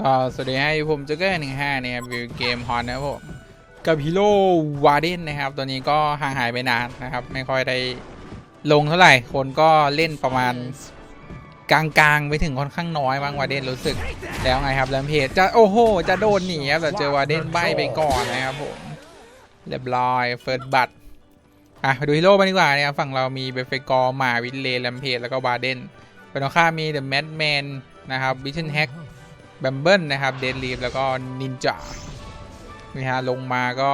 ก็สวัสดีให้ผมเจอเกอร์หนึ่งห้าเนี่ยวิวเกมฮอนนะผมกับฮีโร่วาเดนนะครับ ตัวนี้ก็ห่างหายไปนานนะครับ ไม่ค่อยได้ลงเท่าไหร่ คนก็เล่นประมาณกลางๆ ไปถึงค่อนข้างน้อยบ้างวาเดนรู้สึก แล้วไงครับแลมเพจจะโอ้โห จะโดนหนีครับแต่เจอวาเดนใบไปก่อนนะครับผมเรียบร้อยเฟิร์สบัตอะไปดูฮีโร่บ้างดีกว่านะครับฝั่งเรามีเบฟเฟกอร์มาวินเลย์แลมเพจแล้วก็วาเดนเป็นข้ามมีเดอะแมดแมนนะครับวิชั่นแฮก แบมเบิลนะครับเดนลีฟแล้วก็นินจานี่ฮะลงมาก็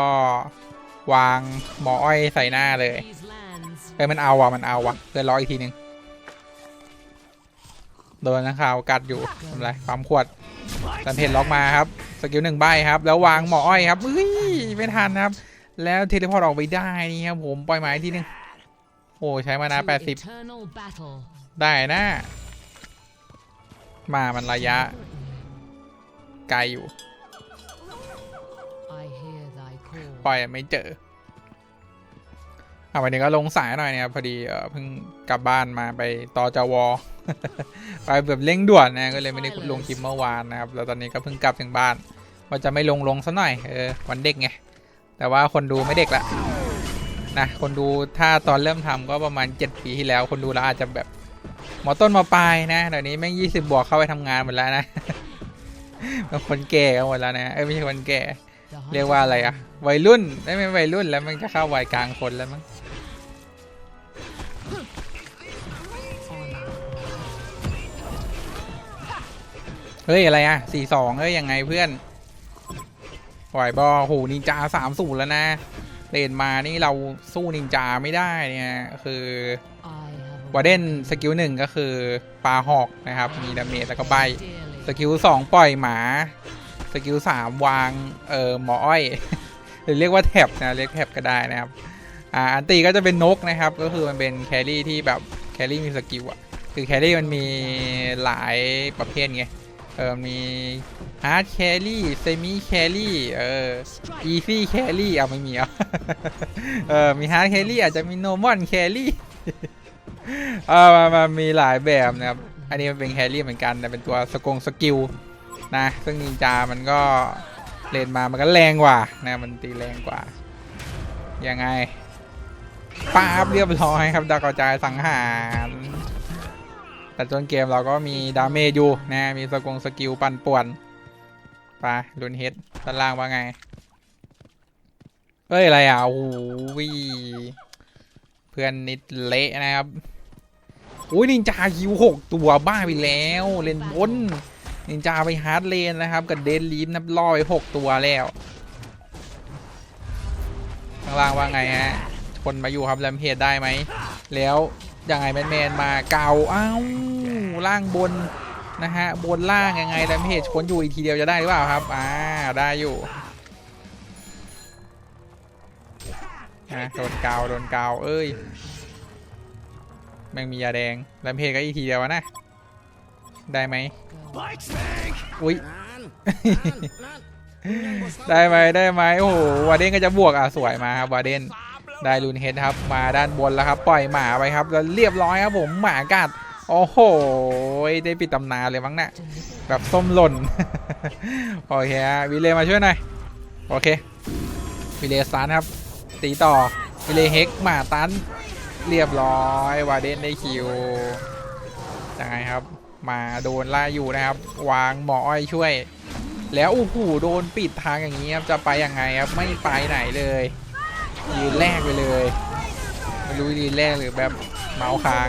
วางหมออ้อยใส่หน้าเลยเอ้ยมันเอาว่ะมันเอาว่ะเพื่อนร้อยอีกทีหนึ่งโดนนักข่าวกัดอยู่ทำไรความขวดสันเพนล็อกมาครับ สกิลหนึ่งใบครับ แล้ววางหมออ้อยครับเฮ้ยไม่ทันครับ แล้วเทเลพอร์ตออกไปได้นี่ครับผมปล่อยไม้ทีหนึงโอ้ใช้มานาแปดสิบได้นะ มามันระยะ ไกลอยู่ ปล่อยไม่เจออะวันนี้ก็ลงสายหน่อยเนี่ยพอดีเออเพิ่งกลับบ้านมาไปต่อจวไปแบบเร่งด่วนนะก็เลยไม่ได้ลงคลิปเมื่อวานนะครับแล้วตอนนี้ก็เพิ่งกลับถึงบ้านว่าจะไม่ลงลงซะหน่อยเออวันเด็กไงแต่ว่าคนดูไม่เด็กละนะคนดูถ้าตอนเริ่มทำก็ประมาณ 7 ปีที่แล้ว คนดูแล้วอาจจะแบบหมอต้นหมอปลายนะเดี๋ยวนี้แม่งยี่สิบบวกเข้าไปทำงานหมดแล้วนะเป็น คนแก่กันหมดแล้วนะเอ้ยไม่ใช่คนแก่ เรียกว่าอะไรอะวัยรุ่นไม่ไม่วัยรุ่นแล้วมันจะเข้าวัยกลางคนแล้วมั้งเฮ้ย อะไรอะสี่สองเฮ้ยยังไงเพื่อนไหวบอโหนินจาสามสูนแล้วนะเลนมานี่เราสู้นินจาไม่ได้เนี่ยคือวาเดนสกิลหนึ่งก็คือปลาหอกนะครับ มีดาเมจแล้วก็ใบ สกิลสองปล่อยหมา สกิลสามวาง เอ่อหมออ้อยหรือเรียกว่าแท็บนะเรียกแท็บก็ได้นะครับ อ่าอันตีก็จะเป็นนกนะครับ ก็คือมันเป็นแครี่ที่แบบแครี่มีสกิลอะคือแครี่มันมีหลายประเภทไง เออมีฮาร์ดแครี่เซมิแครี่เอออีซี่แครี่เอาไม่มีอะเออมีฮาร์ดแครี่อาจจะมีโนมอนแครี่เออมันมีหลายแบบนะครับ อันนี้มันเป็นแครี่เหมือนกันแต่เป็นตัวสกงสกิลนะ ซึ่งนินจามันก็เล่นมามันก็แรงกว่านะมันตีแรงกว่า ยังไงป้าบเรียบร้อยครับดาวกระจายสังหารแต่จนเกมเราก็มีดาเมจอยู่นะมีสกงสกิลปั่นป่วนไปลุนเฮดด้านล่างว่าไงเฮ้ยอะไรอะโอ้โหเพื่อนนิดเละนะครับ อุ้ยนินจาคิวหกตัวบ้าไปแล้วเลนบนนินจาไปฮาร์ดเลนนะครับกับเดนลีฟนับร้อยหกตัวแล้วข้างล่างว่าไงฮะคนมาอยู่ครับแรมเพจได้ไหม แล้วยังไงแมนแมนมาเกาเอ้าล่างบนนะฮะบนล่างยังไงแรมเพจคนอยู่อีกทีเดียวจะได้หรือเปล่าครับอ่าได้อยู่นะโดนเกาโดนเกาเอ้ย แม่งมียาแดงแรมเพจก็อีกทีเดียวอะนะ ได้ไหมอุ้ยได้ไหมได้ไหมโอ้โหวาเดนก็จะบวกอะสวยมาครับวาเดนได้ลูนเฮดครับ มาด้านบนแล้วครับ ปล่อยหมาไปครับแล้วเรียบร้อยครับผมหมากัดโอ้โห ได้ปิดตำนานเลยมั้งนะ่ะแบบส้มหล่น โอเคฮะวิเลมาช่วยหน่อย โอเค วิเลสตันครับ ตีต่อ วิเลเฮกหมาตัน เรียบร้อยวาเดนได้คิวยังไงครับ มาโดนล่าอยู่นะครับ วางหมออ้อยช่วย แล้วโอ้โหโดนปิดทางอย่างนี้ครับจะไปยังไงครับไม่ไปไหนเลยยืนแรกไปเลยไม่รู้ยืนแรกหรือแบบเมาค้าง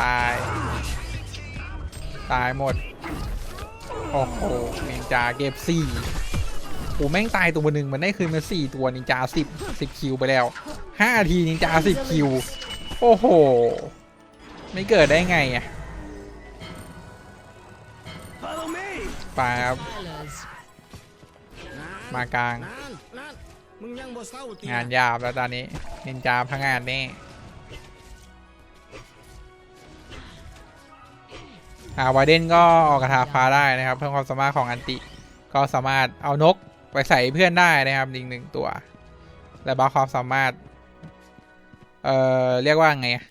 ตาย ตายหมดโอ้โหนินจาเก็บสี่ โอ้แม่งตายตัวหนึ่งมันได้คืนมาสี่ตัวนินจาสิบสิบคิวไปแล้วห้าทีนินจาสิบคิว โอ้โห ไม่เกิดได้ไงอะไปครับมากลาง งานยาวแล้วตอนนี้นินจาพังงานนี่อาวาเดนก็ออกกระทาฟ้าได้นะครับ เพิ่มความสามารถของอันติ ก็สามารถเอานก ไปใส่เพื่อนได้นะครับอีกหนึ่งตัว และบัฟความสามารถ เอ่อเรียกว่าไงอะ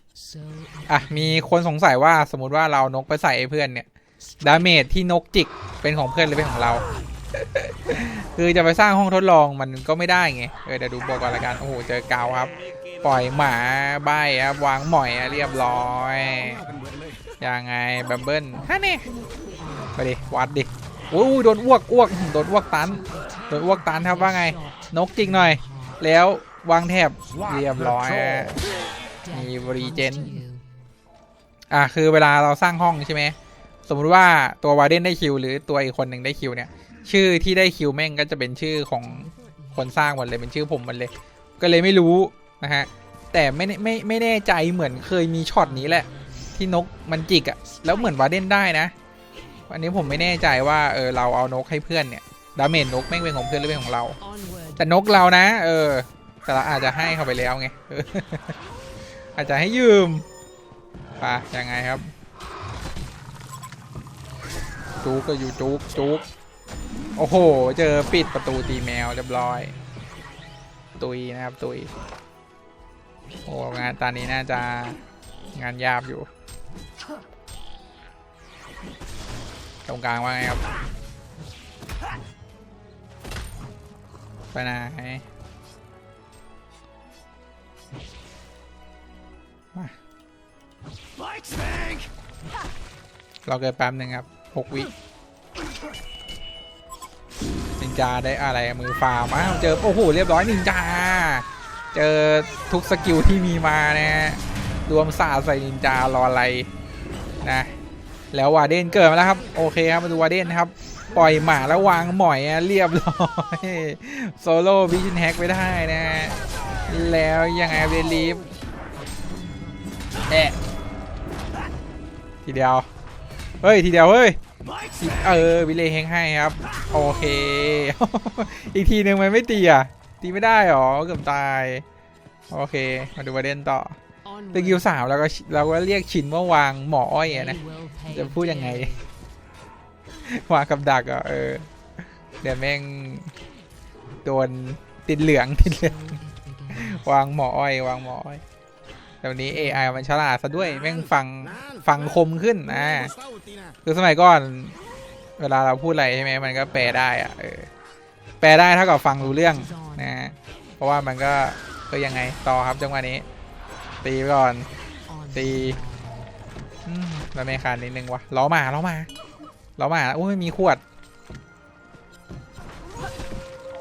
อะมีคนสงสัยว่าสมมติว่าเรานกไปใส่เพื่อนเนี่ยดาเมจที่นกจิกเป็นของเพื่อนหรือเป็นของเรา คือจะไปสร้างห้องทดลองมันก็ไม่ได้ไงเออเดี๋ยวดูบอกก่อนละกันโอ้โหเจอเกาวครับ ปล่อยหมาใบครับวางหมอยเรียบร้อยยังไงบัมเบิ้ลฮะเนี่ยไปดิวัดดิ โอ้ยโดนอ้วกอ้วกโดนอ้วกตันโดนอ้วกตันครับว่าไง นกจิกหน่อย แล้ววางแถบเรียบร้อยมีบริเจนอะคือเวลาเราสร้างห้องใช่ไหมสมมติว่าตัววาเดนได้คิว หรือตัวอีกคนหนึ่งได้คิวเนี่ย ชื่อที่ได้คิวแม่งก็จะเป็นชื่อของคนสร้างหมดเลยเป็นชื่อผมหมันเลย ก็เลยไม่รู้นะฮะแต่ไม่ไม่ไม่แน่ใจเหมือนเคยมีช็อตนี้แหละ ที่นกมันจิกอะแล้วเหมือนวาเดนได้นะ อันนี้ผมไม่แน่ใจว่าเออเราเอานกให้เพื่อนเนี่ยดาเมจนกแม่งเป็นของเพื่อนหรือเป็นของเรา แต่นกเรานะ เออ แต่เราอาจจะให้เขาไปแล้วไงเอออาจจะให้ยืมป่ะยังไงครับ จุกก็อยู่จุกจุกโอ้โห เจอปิดประตูตีแมวเรียบร้อย ตุยนะครับ ตุยโอ้งานตอนนี้น่าจะงานยาบอยู่ ตรงกลางว่าไงครับ ไปไหนมาเราเกิดแป๊บหนึ่งครับหกวินินจาได้อะไรมือฟาร์มาเจอ โอ้โห เรียบร้อยนินจา เจอทุกสกิลที่มีมานะฮะรวมสาใส่นินจารออะไร แล้ววาเดนเกิดมาแล้วครับ โอเคครับมาดูวาเดนนะครับ ปล่อยหมาแล้ววางหมอยอะเรียบร้อยโซโล่วิชันแฮกไปได้นะฮะแล้วยังไงเดลีฟแอะทีเดียว เฮ้ย ทีเดียว เฮ้ย เออวิเลเฮงให้ครับ โอเค อีกทีหนึ่งมันไม่ตีอะ ตีไม่ได้หรอ เกือบตาย โอเค มาดูวาเดนต่อ ตึกิวสามแล้วก็เราก็เรียกชินว่าวางหมออ้อยอะนะจะพูดยังไง วางกับดักอะเออ เดี๋ยวแม่งโดนติดเหลืองติดเหลืองวางหมออ้อยวางหมออ้อยแต่วันนี้ AI มันฉลาดซะด้วยแม่งฟังฟังคมขึ้นอ่าคือสมัยก่อน เวลาเราพูดอะไรใช่ไหมมันก็แปลได้อะเออแปลได้เท่ากับฟังรู้เรื่องนะ เพราะว่ามันก็ก็ยังไงต่อครับจังหวะนี้ ตีไปก่อน ตีอืมแล้วไม่คานนิดนึงวะล้อมาล้อมาล้อมาโอ้ยมีขวด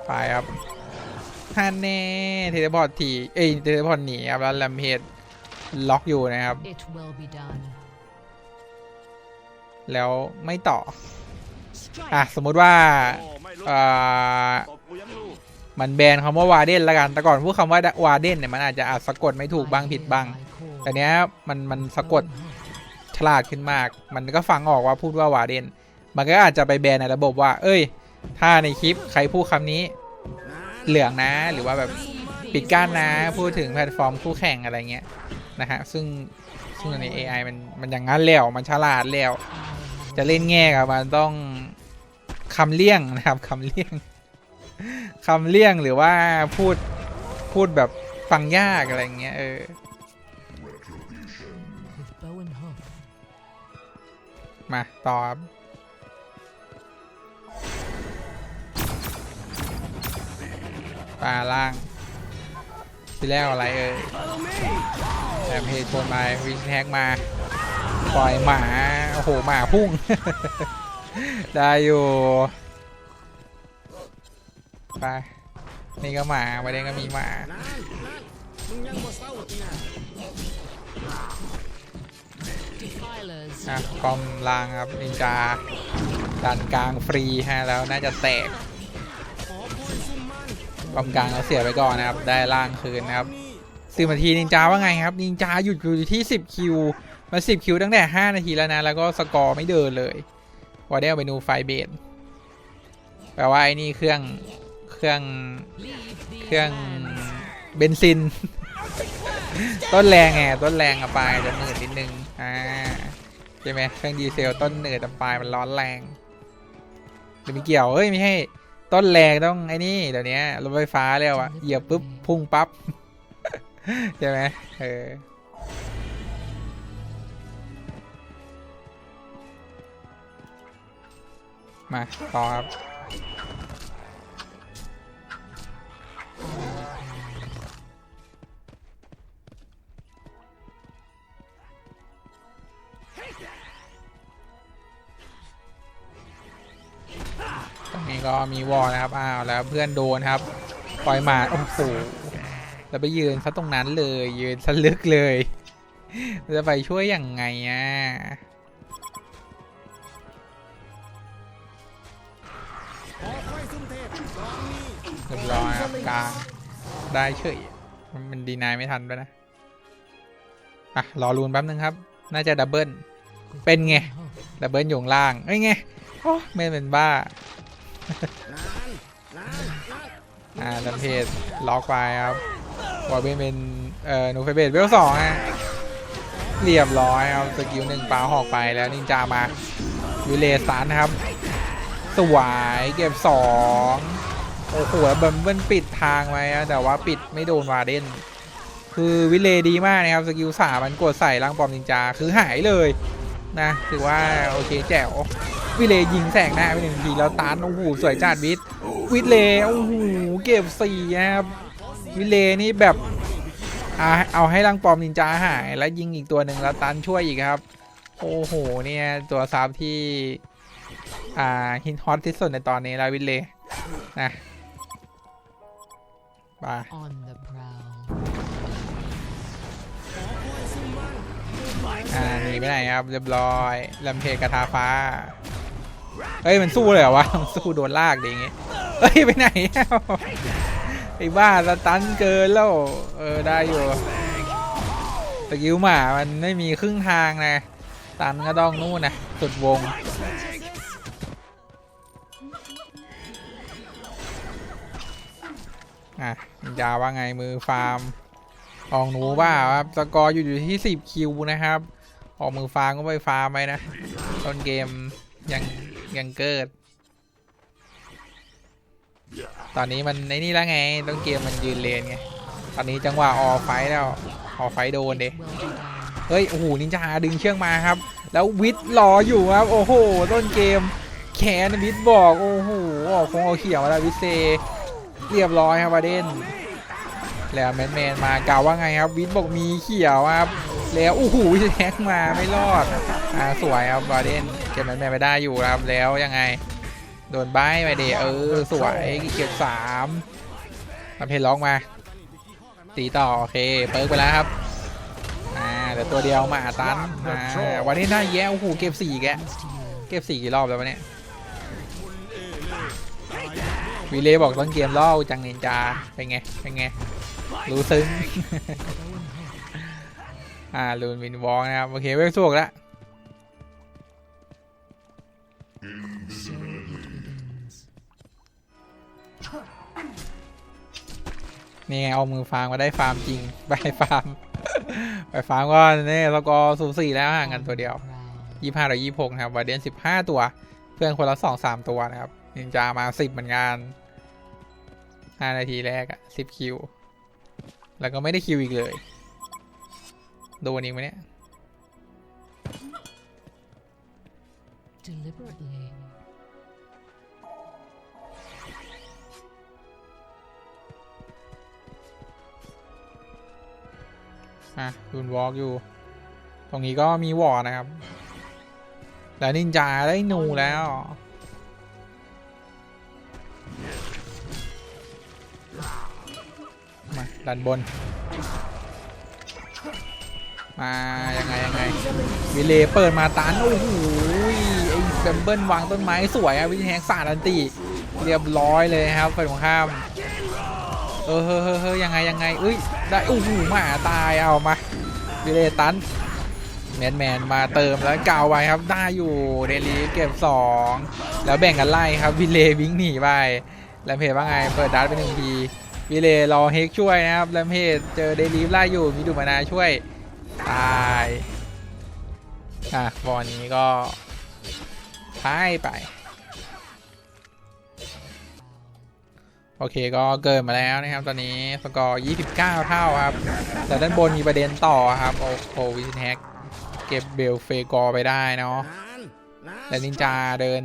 ไปครับฮันเน่เทเลพอร์ตทีเอ้ยเทเลพอร์ตหนีครับแล้วแลมเพดล็อกอยู่นะครับ It will be done. แล้วไม่ต่ออะสมมุติว่าอ่า มันแบนคำว่าวาเดนละกัน แต่ก่อนพูดคำว่าวาเดนเนี่ยมันอาจจะอาจสะกดไม่ถูกบ้างผิดบ้าง แต่เนี้ยมันมันสะกดฉลาดขึ้นมาก มันก็ฟังออกว่าพูดว่าวาเดน มันก็อาจจะไปแบนในระบบว่า เอ้ย ถ้าในคลิปใครพูดคำนี้เหลืองนะ หรือว่าแบบปิดกั้นนะ พูดถึงแพลตฟอร์มคู่แข่งอะไรเงี้ยนะฮะ ซึ่งซึ่งใน AI มันมันอย่างนั้นแล้ว มันฉลาดแล้ว จะเล่นแง่กับมันต้องคำเลี่ยงนะครับคำเลี่ยง คำเลี่ยงหรือว่าพูดพูดแบบฟังยากอะไรเงี้ยเออ With bow and hook. มาต่อครับปลาล่างที่แรกอะไรเอ่ยแอมเพจชนมาวิชแฮกมา ปล่อยหมา โอ้โห หมาพุ่ง ได้อยู่ ไป นี่ก็หมาประเด็นก็มีหมา Defilers. อะกอมลางครับนินจาดันกลางฟรีฮะแล้วน่าจะแตกกอมกลางเราเสียไปก่อนนะครับ ได้ล่างคืนนะครับสิบนาทีนินจาว่าไงครับนินจาหยุดอยู่ที่สิบคิวมาสิบคิวตั้งแต่ห้านาทีแล้วนะแล้วก็สกอร์ไม่เดินเลยวอเดลไปนูไฟเบสแปลว่าไอ้นี่เครื่องเค รื่องเครื่องเบนซิน ต้นแรงไงต้นแรงอะปลายจะหนืดนิดนึงอ่าใช่ไหมเครื่องดีเซลต้นเหนืดแต่ปลายมันร้อนแรงหรือไม่เกี่ยวเฮ้ยไม่ให้ต้นแรงต้องไอ้นี่เดี๋ยวนี้รถไฟฟ้าเร็วอะเหยียบปุ๊บพุ่งปั๊บใช่ไหมเออมาต่อครับ ก็มีวอลนะครับอ้าวแล้วเพื่อนโดนครับ ปล่อยหมาโอ้โหแล้วไปยืนซะตรงนั้นเลย ยืนสลึกเลยจะไปช่วยยังไงอะเรียบร้อยครับกลางได้เฉยมันดีนายไม่ทันไปนะ อะ รอรูนแป๊บนึงครับ น่าจะดับเบิลเป็นไง ดับเบิลอยู่ล่างเอ้ยไงโอ้ไม่เป็นบ้า อ่าดัมเพจล็อกไปครับบอลเบนเป็นเอ่อหนูไฟเบสเวลสองฮะเรียบร้อยครับสกิลหนึ่งปาหอกไปแล้วนินจามาวิเลสตันครับ สวยเก็บสองโอ้โหแล้วเบิร์นเบิ้ลปิดทางไว้แต่ว่าปิดไม่โดนวาเดนคือวิเลดีมากนะครับ สกิลสามมันกดใส่ร่างปอมนินจา คือหายเลย นะถือว่าโอเคแจ๋ววิเลยิงแสงหน้าไปหนึ่งทีแล้วตันโอ้โหสวยจัดวิทวิเลโอ้โหเก็บสี่ครับวิเลนี่แบบเอาให้ร่างปอมนินจาหาย แล้วยิงอีกตัวหนึ่งแล้วตันช่วยอีกครับ โอ้โหเนี่ยตัวซับที่อ่าฮินฮอตที่สุดในตอนนี้แล้ววิเลนะไป อ่าหนีไปไหนครับเรียบร้อยลำเพกระทาฟ้าเฮ้ยมันสู้เลยเหรอวะมันสู้โดนลากดิอย่างงี้เฮ้ยไปไหนไอ้บ้าสตันเกินแล้วเออได้อยู่สกิลหมามันไม่มีครึ่งทางนะตันก็ต้องนู่นนะสุดวงอะนินจาว่าไงมือฟาร์ม ออกหนูบ้าครับสกอร์อยู่อยู่ที่ 10 คิวนะครับ ออกมือฟาร์มก็ไปฟาร์มไปนะต้นเกมยังยังเกิด ตอนนี้มันในนี่แล้วไงต้นเกมมันยืนเลนไง ตอนนี้จังหวะออไฟแล้วออไฟโดนเด็เฮ้ย โอ้โห นินจาดึงเชือกมาครับ แล้ววิทรออยู่ครับ โอ้โห ต้นเกม แขนวิทบอก โอ้โหออกคงเอาเขียวแล้ววิทเซ เรียบร้อยครับบาเดน แล้วแมนแมนมากล่าวว่าไงครับวิทบอกมีเขียวครับ แล้วโอ้โหวิทย์แท็กมาไม่รอดอ่าสวยครับบาเดนเก็บแมนแมนไปได้อยู่ครับแล้วยังไง โดนใบไปเดเออสวยเก็บสามทำเพลล็อกมา ตีต่อโอเคเปิร์กไปแล้วครับอ่าเดี๋ยวตัวเดียวมาตันอ่าวันนี้ได้แย่โอ้โหเก็บสี่แกเก็บสี่กี่รอบแล้ววะเนี่ยวีเล่บอกต้นเกมล่อจังนินจาเป็นไงเป็นไง รู้ซึ้งอ่าลูนวินวองนะครับ โอเคเวลสวกแล้ว So it begins. นี่ไงเอามือฟาร์มมาได้ฟาร์มจริง ไปฟาร์ม ไปฟาร์มก็เนี่ยแล้วก็สูสีแล้วห่างกันตัวเดียว Prowl. ยี่ห้าหรือยี่หกนะครับวาเดียนสิบห้าตัว เพื่อนคนละสองสามตัวนะครับนินจามาสิบเหมือนกันห้านาทีแรกอะสิบคิว แล้วก็ไม่ได้คิวอีกเลย โดนอีกไหมเนี่ย Deliberately. อะรุนวอล์กอยู่ ตรงนี้ก็มีวอร์นะครับ แล้วนินจาได้หนูแล้ว ดันบน มายังไงยังไงวิเลเปิดมาตันโอ้โหไอ้แบมเบิลวางต้นไม้สวยอะวิธีแฮกสาดันตีเรียบร้อยเลยครับฝ่ายตรงข้ามเออเฮ้ยเฮ้ยเฮ้ยยังไงยังไงเอ้ยได้โอ้โหหมาตายเอามาวิเลตันแมนแมนมาเติมแล้วกาวไว้ครับได้อยู่เดลีเก็บสองแล้วแบ่งกันไล่ครับวิเลวิ่งหนีไปแลมเพจว่าไงเปิดดัดไปหนึ่งที วิเลรอเฮกช่วยนะครับแลมเพจเจอเดลีฟไล่อยู่มีดูมานาช่วย ตายอะบอลนี้ก็พ่ายไป โอเคก็เกินมาแล้วนะครับ ตอนนี้สกอร์ 29 เท่าครับ แต่ด้านบนมีประเด็นต่อครับ โอ้โหวินแฮกเก็บเบลเฟกอร์ไปได้เนาะนานนานแต่นินจาเดิน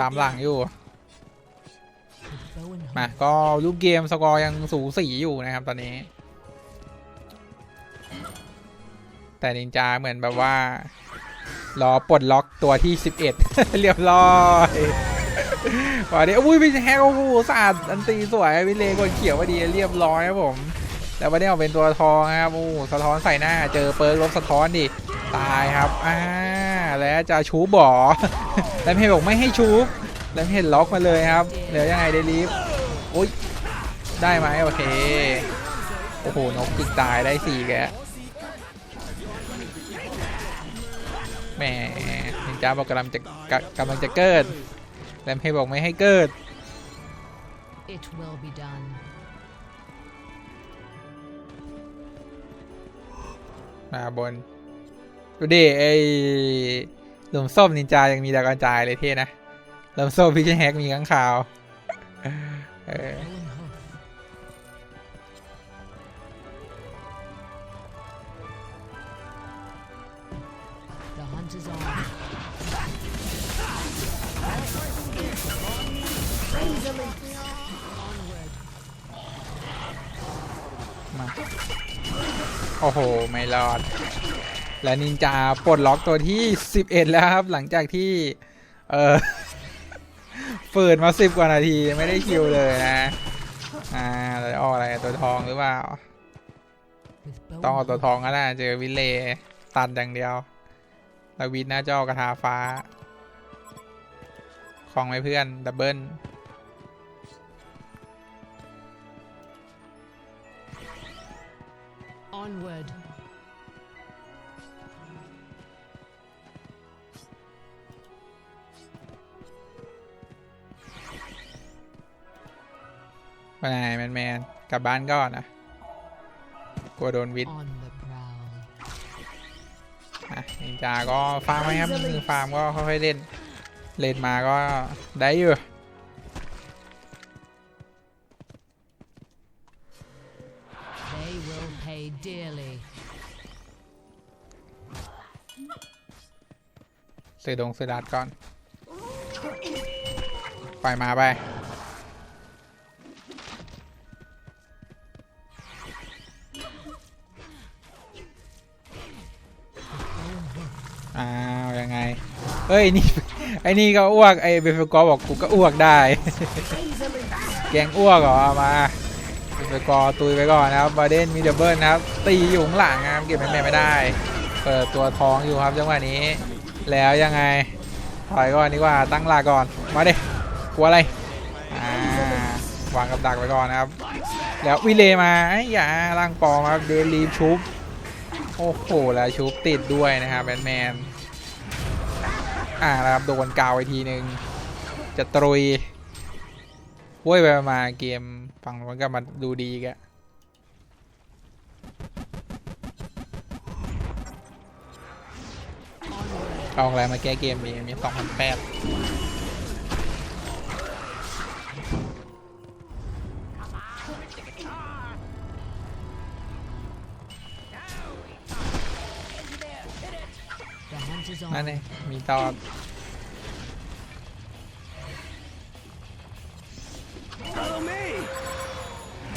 ตามหลังอยู่ มาก็รูปเกมสกอร์ยังสูสีอยู่นะครับตอนนี้ แต่นินจาเหมือนแบบว่า รอปลดล็อกตัวที่ 11 เรียบร้อยวันนี้อุ้ยพี่แฮกโอ้โหสะอาดอันตีสวยวิเลกดเขียวพอดีเรียบร้อยครับผม แล้ววันนี้เอาเป็นตัวทองครับโอ้สะท้อนใส่หน้า เจอเปิร์กลบสะท้อนดิตายครับอ่าแล้วจะชูบ่อแล้วเพบอกไม่ให้ชูบ แล้วเพจล็อกมาเลยครับเดี๋ยวยังไงเดลิฟอุ้ยได้ไหมโอเค โอ้โห นกจิกตายได้สี่แกแหมนินจาบอกกำลังจะกะกำลังจะเกิดแลมเพจบอกไม่ให้เกิด It will be done. มาบน ดูดิไอหลุมส้มนินจายังมีดาวกระจายเลยเท่นะห ลุมส้มพิชแฮกมีข้างข่าวเออมาโอ้โห ไม่รอด และนินจาปลดล็อกตัวที่ 11 แล้วครับ หลังจากที่ เออ เปิดมา10กว่านาทีไม่ได้คิวเลยนะ อ่าเราจะออกอะไรตัวทองหรือเปล่า ต้องเอาตัวทองก็ได้เจอวิเลตัดอย่างเดียวแล้ววิทย์หน้าจอกระทาฟ้า ของไหมเพื่อนดับเบิล Onward. ไปไหนแมนแมนกลับบ้านก่อนนะกลัวโดนวิทย์ On the prowl. อะนินจาก็ฟาร์มไหมครับมือฟาร์มก็ค่อยๆเล่น เล่นมาก็ได้อยู่ They will pay dearly. ซื้อดงซื้อดัดก่อนปล่อยมาไป เฮ้ยนี่ไอ้นี่ก็อ้วกไอ้เบฟกอบอกกูก็อ้วกได้ แกงอ้วกเหรอมาเบฟกอตุยไปก่อนนะครับบาเดนมีเดบเบิลนะครับตีอยู่ข้างหลังนะครับเก็บแม่ไม่ได้เปิดตัวท้องอยู่ครับจังหวะนี้ แล้วยังไงถอยก่อนดีกว่าตั้งหลักก่อนมาเดิกลัวอะไรอ่าวางกับดักไปก่อนนะครับ แล้ววิเลมาไอ้ยาล่างปอมครับเดลีฟชุบโอ้โหแล้วชุบติดด้วยนะครับแบทแมน อ่านะครับโดนกาวไปทีหนึ่งจะตรุยโว้ยไปมาเกมฝั่งมันก็มาดูดีแกะเอาอะไรมาแก้เกมดีมีสองพันแปด นั่นเองมีตอน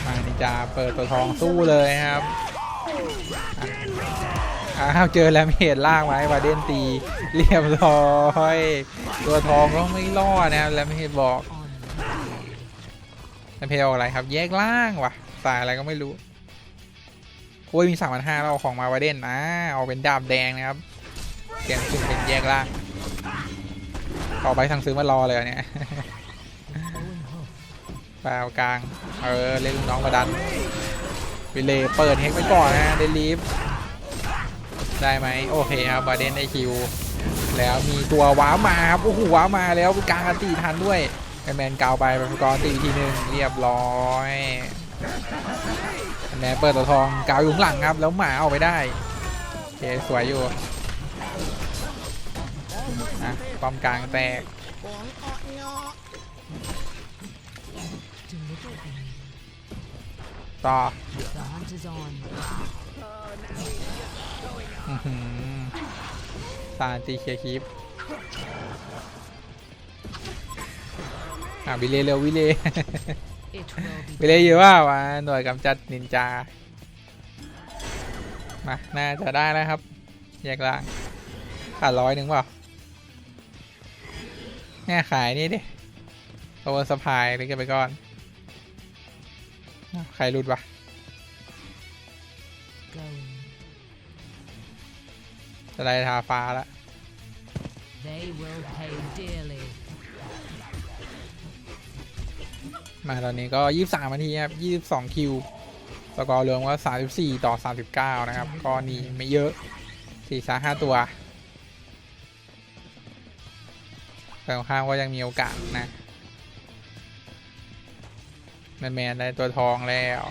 มานิจาเปิดตัวทองสู้เลยครับอ้าวเจอแล้วมีเหตุลากไว้วาเดนตีเรียบร้อย ตัวทองก็ไม่รอดนะครับแล้วมีเหตุบอกแล้วเพลเอาอะไรครับ แยกล่างว่ะสายอะไรก็ไม่รู้โอ้ยมีสามพันห้าเราเอาของมาวาเดนนะเอาเป็นดาบแดงนะครับ เกมขึ้นเป็นแยกล่างต่อไปสั่งซื้อมารอเลยเนี่ยปลกลาง เออ เล่นลูกน้องมาดันวิเลเปิดเฮกไปก่อนนะได้ลีฟ ได้ไหมโอเคครับบาเดนได้คิว แล้วมีตัวว้ามาครับ โอ้โหว้ามาแล้วกลางอันตีทันด้วยแมนกาวไปเป็นกรตีทีหนึ่งเรียบร้อยแมนเปิดตัวทองกาวอยู่หลังครับ แล้วหมาเอาไปได้โอเคสวยอยู่ อะความกลางแตกต่อ The hunt is on. อื้อหือตาตีเคลียร์คลิปอะวิเลเร็ววิเล It will be วิเลเยอะว่ามาหน่วยกำจัดนินจา มา น่าจะได้แล้วครับ แยกล่างขาดร้อยหนึ่งเปล่า แง่ขายนี่ดิโอเวอร์สปายเลยกันไปก่อนอ้าวใครรุดวะ going. จะได้ทาฟ้าละ They will pay dearly. มาตอนนี้ก็23นาทีครับ22คิว สกอร์รวมก็34ต่อ39นะครับ ก็หนีไม่เยอะ4 3 5ตัว แต่ข้างๆก็ยังมีโอกาสนะแมนแมนได้ตัวทองแล้ว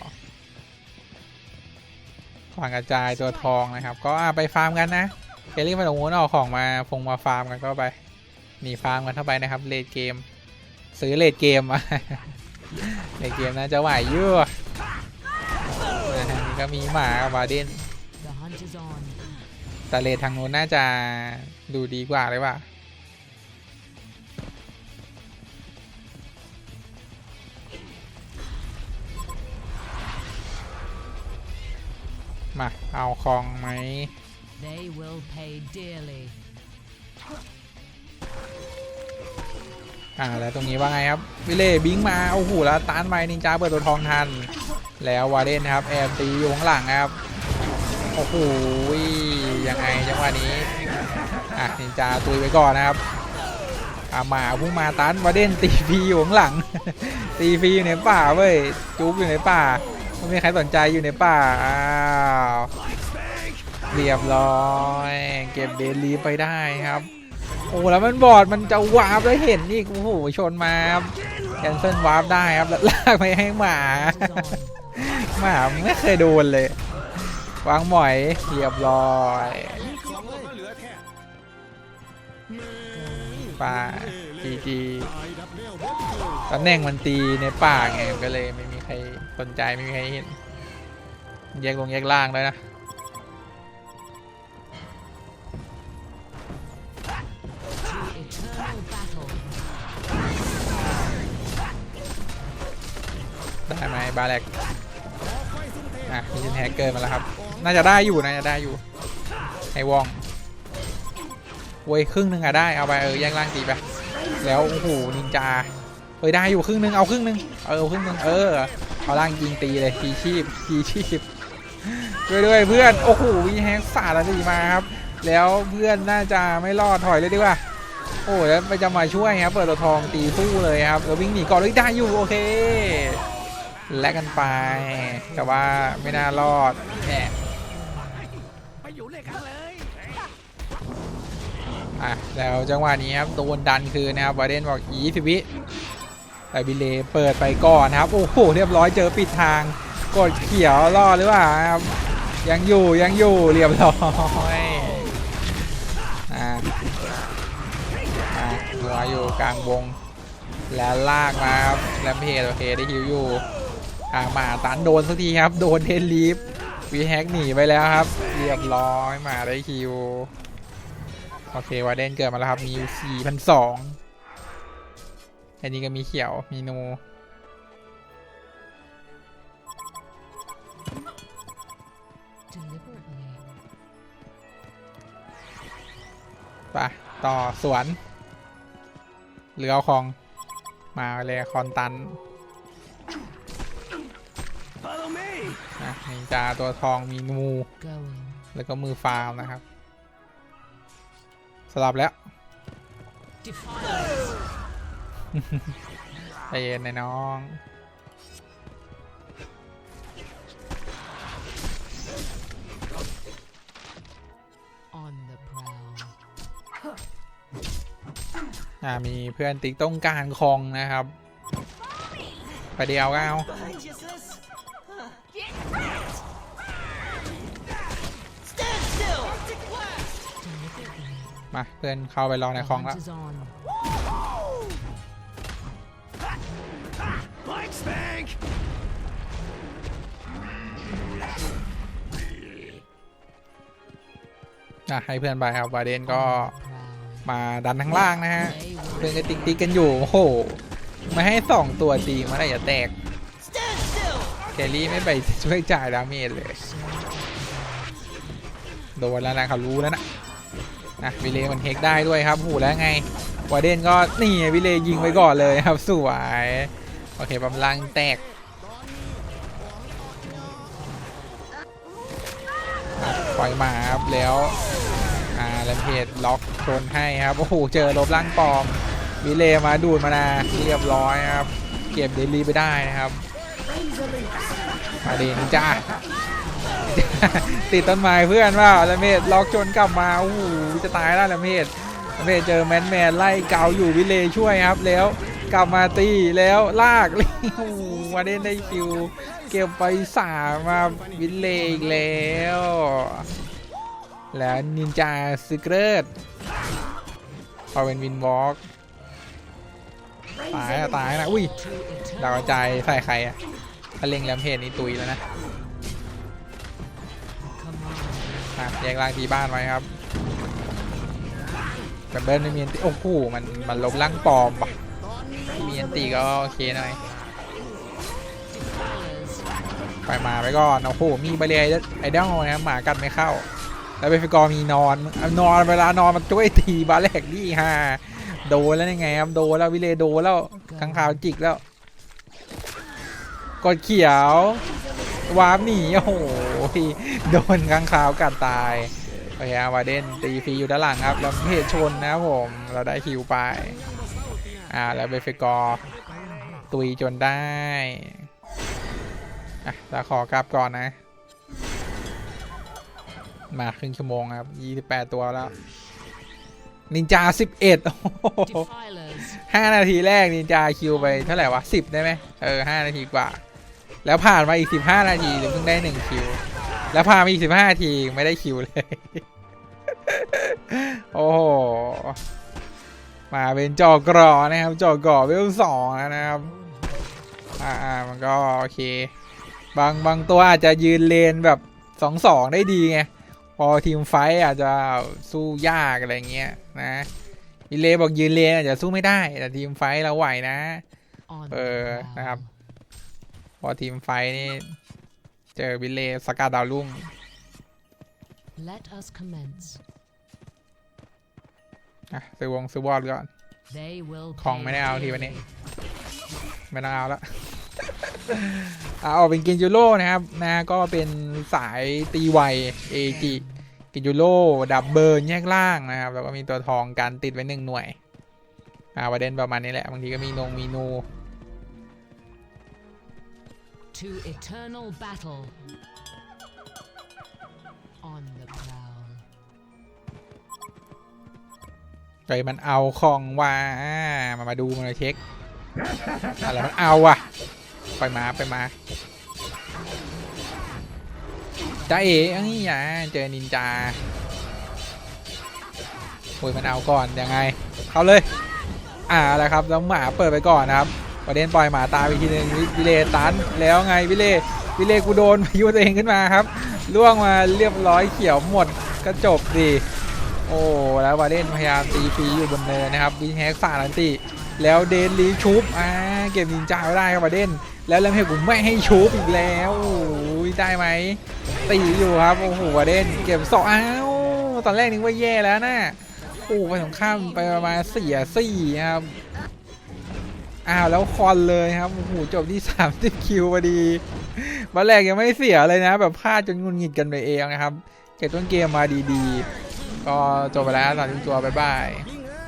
ควางกระจายตัวทองนะครับ ก็ไปฟาร์มกันนะเกลลี่มาตรงนู้นเอาของมาฟงมาฟาร์มกันก็ไปหนีฟาร์มกันเข้าไปนะครับเลดเกม ซื้อเลดเกมมาในเกมน่าจะไหวยู่นะฮะนี่ก็มีหมากับบาเดนแต่เลททางนู้นน่าจะดูดีกว่าเลยว่า มา เอาคองไหม They will pay dearly. อ่าแล้วตรงนี้ว่าไงครับวิเล่บิงมาโอ้โหแล้วตานไมนินจาเปิดตัวทองทัน แล้ววาเดนครับแอมตีอยู่ข้างหลังครับโอ้โหยังไงจังหวะนี้อะนินจาตุยไว้ก่อนนะครับอ่าหมาพุ่งมาตันวาเดนตีฟรีอยู่ข้างหลัง ตีฟรีอยู่ในป่าเว้ยจุ๊บอยู่ในป่า ไม่มีใครสนใจอยู่ในป่า อ้าว เรียบร้อย เก็บเดลีไปได้ครับ โอ้แล้วมันบอดมันจะวาร์ปแล้วเห็นอีกโอ้โหชนมาครับแคนเซิลวาร์ปได้ครับแล้วลากไปให้หมาหมาไม่เคยโดนเลย วางหมอยเรียบร้อยไปจีจี ตำแหน่งมันตีในป่าไงก็เลยไม่มีใครสนใจไม่มีใครเห็นแยกลงแยกล่างด้วยนะได้ไหมบาแลกอะมีเจนแฮกเกอร์มาแล้วครับ น่าจะได้อยู่น่าจะได้อยู่ไอ้วองโว้ยครึ่งหนึ่งอะได้เอาไปเออแย่งล่างตีไปแล้วโอ้โหนินจา เฮ้ยได้อยู่ครึ่งหนึ่งเอาครึ่งหนึ่งเออเอาครึ่งหนึ่งเออเอาล่างยิงตีเลยทีชีพทีชีพด้วยด้วยเพื่อนโอ้โหวีแฮกสาดตีมาครับ แล้วเพื่อนน่าจะไม่รอดถอยเลยดีกว่าโอ้แล้วไปจะมาช่วยครับเปิดตัวทองตีสู้เลยครับแล้ววิ่งหนีก่อนเลยได้อยู่โอเคและกันไป แต่ว่าไม่น่ารอดแหมอะแล้วจังหวะนี้ครับโดนดันคืนนะครับวาเดนบอกยีสิวิ แต่บิเลเปิดไปก่อนครับ โอ้โหเรียบร้อยเจอปิดทางกดเขียวรอดหรือเปล่าครับยังอยู่ยังอยู่เรียบร้อยอ่าอ่าหัวอยู่กลางวง แล้วลากมาครับแลมเพจโอเคได้ฮิวอยู่อ่าหมาตันโดนสักทีครับ โดนเทนลีฟวีแฮกหนีไปแล้วครับ เรียบร้อยหมาได้คิว โอเควาเดนเกิดมาแล้วครับ มีสี่พันสอง อันนี้ก็มีเขียวมีนู Deliberately. ไปต่อสวนเหลือเอาของ มาเลยคอนตันนะนินจาตัวทองมีงูแล้วก็มือฟาร์มนะครับสลับแล้ว ใจเย็นนะน้อง On the prowl. อ่ามีเพื่อนติ๊กต้องการคองนะครับ ไปเดียวก็เอา Deliberately. มาเพื่อนเข้าไปรอใน The คลองแล้ว hunt is on. อะให้เพื่อนไปครับวาเดนก็มาดันทั้างล่างนะฮะเพื่อนก็ติ๊กติ๊กกันอยู่โอ้โหม่ให้สองตัวตีมาได้อย่าแตกแคลรี่ไม่ไปช่วยจ่ายดาเมจเลยโดนแล้วนะเขารู้แล้วนะนะวิเลมันเฮกได้ด้วยครับหูแล้วไงวาเดนก็นี่วิเลยิงไปก่อนเลยครับสวย โอเคบำลังแตกปล่อยมาครับแล้วอ่าแลมเพจล็อกชนให้ครับโอ้โหเจอลบล่างปลอมวิเลมาดูดมานาเรียบร้อยครับ เก็บเดลี่ไปได้นะครับมาดีนจ้าติดต้นไม้เพื่อนว่าละเมดล็อกจนกลับมาโอ้โหจะตายแล้วละเมดละเมดเจอแมนแมนไล่เกาอยู่วิเลช่วยครับ แล้ว กลับมาตีแล้วลากโอ้โหมาเด่นได้คิว เก็บไปสามมาวินเลอีกแล้ว แล้วนินจาซิกเรตพอเป็นวินวอล์กตายอะตายนะอุ้ยดาว eternal กระจายใส่ใครอะถ้าเล็งแลมเพจนี่ตุยแล้วนะแยกล่างที่บ้านไว้ครับดับเบิลไม่มีนโอ้โหมันมันลบล่างปลอมปะ มีอันติก็โอเคหน่อยไปมาไปก่อนโอ้โหมีบาเรียไอเดลนะครับหมากัดไม่เข้า แล้วเบฟิกอร์มีนอนนอนเวลานอนมันช่วยตีบาแลกนี่ฮะโดนแล้วยังไงครับโดนแล้ววิเลโดนแล้วข้างขาวจิกแล้วกดเขียววาร์ปหนีโอ้โหโดนข้างขาวกัดตายโอเคอาวาเดนตีฟรีอยู่ด้านหลังครับแล้วเพจชนนะครับผมเราได้คิวไป อ่าแล้วเบฟกอร์ตุยจนได้อะเราขอกลับก่อนนะ มาครึ่งชั่วโมงครับ 28 ตัวแล้ว นินจา 11โอ้ห้านาทีแรกนินจาคิวไปเท่าไหร่วะสิบได้ไหมเออห้านาทีกว่า แล้วผ่านมาอีกสิบห้านาทีถึงเพิ่งได้หนึ่งคิว แล้วผ่านมาอีกสิบห้านาทีไม่ได้คิวเลย โอ้โห มาเป็นจอกรอนะครับจอกรอเวลสองแล้วนะครับอ่าอ่ามันก็โอเค บางบางตัวอาจจะยืนเลนแบบสองสองได้ดีไงพอทีมไฟท์อาจจะสู้ยากอะไรเงี้ยนะวิเลบอกยืนเลนอาจจะสู้ไม่ได้ แต่ทีมไฟท์เราไหวนะ on เอ the อ prowl. นะครับ พอทีมไฟท์นี่เจอวิเลสกัดดาวรุ่ง Let us commence. อะซื้อวงซื้อวอดก่อน They will ของ pay ไม่ได้เอาทีวันนี้ dearly. ไม่ต้องเอาละเอาออกเป็นกินจูโร่นะครับนะก็เป็นสายตีไวเอจิกินจูโร่ดับเบิลแยกล่างนะครับ แล้วก็มีตัวทองการติดไว้หนึ่งหน่วย อ่าประเด็นประมาณนี้แหละ บางทีก็มีนงมีนู To eternal battle. On the prowl. ใจมันเอาของว่ามามาดูมาเช็คอะไรมันเอาอะไปมาไปมาจ้าเอ๋เอ้ยอย่าเจอนินจาโอ้ยมันเอาก่อนยังไง เข้าเลย อ่าอะไรครับแล้วหมาเปิดไปก่อนนะครับประเด็นปล่อยหมาตายไปทีนึงวิเลตันแล้วไงวิเลวิเลกูโดนพายุตัวเองขึ้นมาครับล่วงมาเรียบร้อยเขียวหมดก็จบดิ โอ้แล้ววาเดนพยายามตีฟรีอยู่บนเนินนะครับวิงแฮกสาดันติแล้วเดนลีชุบอ่าเก็บนินจาไว้ได้ครับวาเดนแล้วแล้วเฮกูไม่ให้ชุบอีกแล้วโอ้ยได้ไหมตีอยู่ครับโอ้โหวาเดนเก็บสองอ้าวตอนแรกนึกว่าแย่แล้วนะโอ้ไปสงข้ามไปประมาณเสียสี่ครับอ้าวแล้วคอนเลยครับโอ้โหจบที่30คิวพอดีวันแรกยังไม่เสียเลยนะ แบบพลาดจนงุนงิดกันไปเองนะครับเก็บต้นเกมมาดีๆ ก็จบไปแล้วสามสิบตัวบ๊ายบาย